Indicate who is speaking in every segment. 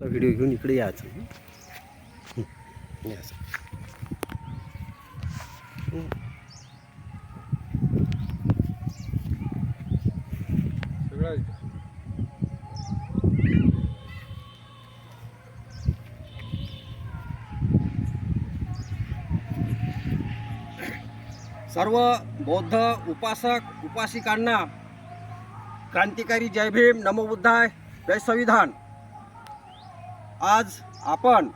Speaker 1: Video घेऊन इकडे यायचं. सर्व बौद्ध उपासक उपासिकांना क्रांतिकारी जय भीम नमो बुद्धाय जय संविधान. आज आपण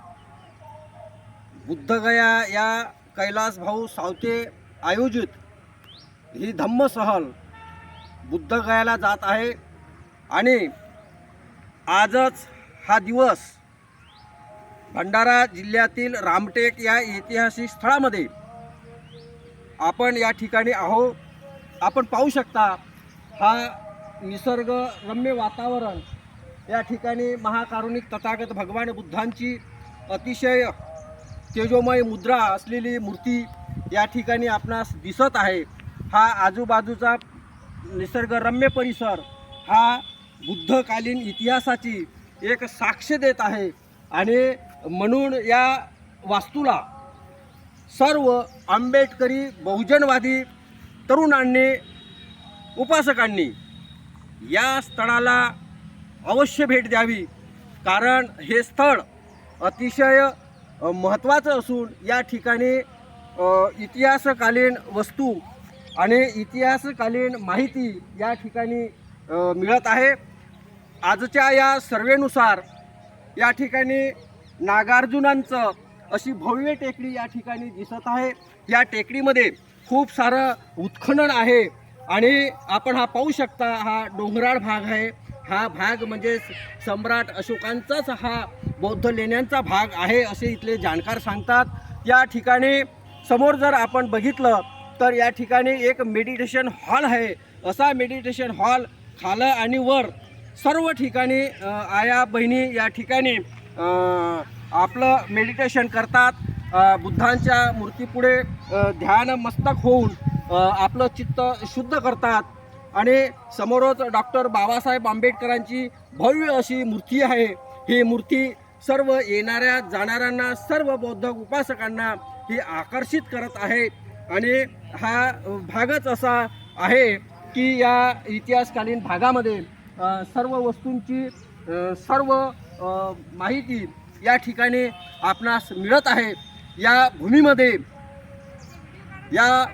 Speaker 1: बुद्धगया या कैलास भाऊ सावते आयोजित ही धम्म सहल बुद्धगयाला जात आहे. आणि आजच हा दिवस भंडारा जिल्ह्यातील रामटेक या ऐतिहासिक स्थळामध्ये आपण या ठिकाणी आहो आपण पाहू शकता हा निसर्गरम्य वातावरण या ठिकाणी महाकारुणिक तथागत भगवान बुद्धांची अतिशय तेजोमय मुद्रा असलेली मूर्ती या ठिकाणी आपणास दिसत आहे. हा आजूबाजूचा निसर्गरम्य परिसर हा बुद्धकालीन इतिहासाची एक साक्ष देत आहे आणि म्हणून या वास्तूला सर्व आंबेडकरी बहुजनवादी तरुणांनी उपासकांनी या स्थळाला अवश्य भेट द्यावी. कारण हे स्थळ अतिशय महत्त्वाचं असून या ठिकाणी इतिहासकालीन वस्तू आणि इतिहासकालीन माहिती या ठिकाणी मिळत आहे. आजच्या या सर्वेनुसार या ठिकाणी नागार्जुनांचं अशी भव्य टेकडी या ठिकाणी दिसत आहे. या टेकडीमध्ये खूप सारं उत्खनन आहे आणि आपण हा पाहू शकता हा डोंगराळ भाग आहे. हा भाग म्हणजे सम्राट अशोकांचाच हा बौद्ध लेण्यांचा भाग आहे असे इथले जाणकार सांगतात. या ठिकाणी समोर जर आपण बघितलं तर या ठिकाणी एक मेडिटेशन हॉल आहे. असा मेडिटेशन हॉल खालं आणि वर सर्व ठिकाणी आया बहिणी या ठिकाणी आपलं मेडिटेशन करतात. बुद्धांच्या मूर्तीपुढे ध्यान मस्तक होऊन आपलं चित्त शुद्ध करतात. आणि समोरच डॉक्टर बाबासाहेब आंबेडकरांची भव्य अशी मूर्ती आहे. ही मूर्ती सर्व येणाऱ्या जाणाऱ्यांना सर्व बौद्ध उपासकांना ही आकर्षित करत आहे. आणि हा भागच असा आहे की या इतिहासकालीन भागामध्ये सर्व वस्तूंची सर्व माहिती या ठिकाणी आपणास मिळत आहे. या भूमीमध्ये या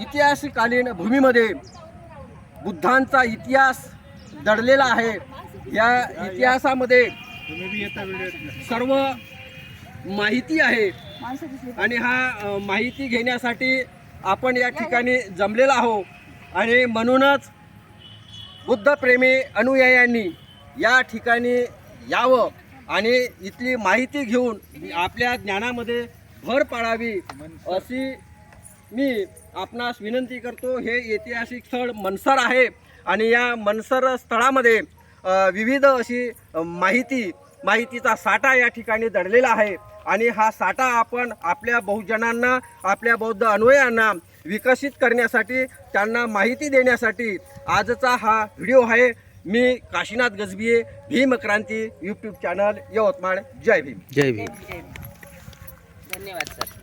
Speaker 1: इतिहासकालीन भूमीमध्ये बुद्धांचा इतिहास दडलेला आहे. या इतिहासामध्ये सर्व माहिती आहे. आणि हा माहिती घेण्यासाठी आपण या ठिकाणी जमलेला आहो आणि म्हणूनच बुद्धप्रेमी अनुयायांनी या ठिकाणी यावं आणि इथली माहिती घेऊन आपल्या ज्ञानामध्ये भर पाडावी अशी मी आपणास विनंती करतो हे ऐतिहासिक स्थळ मनसर आहे आणि या मनसर स्थळामध्ये विविध अशी माहिती माहितीचा साठा या ठिकाणी दडलेला आहे. आणि हा साठा आपण आपल्या बहुजनांना आपल्या बौद्ध अन्वयांना विकसित करण्यासाठी त्यांना माहिती देण्यासाठी आजचा हा व्हिडिओ आहे. मी काशीनाथ गजबिये भीमक्रांती यूट्यूब चॅनल यवतमाळ. जय भीम.
Speaker 2: जय भीम. धन्यवाद सर.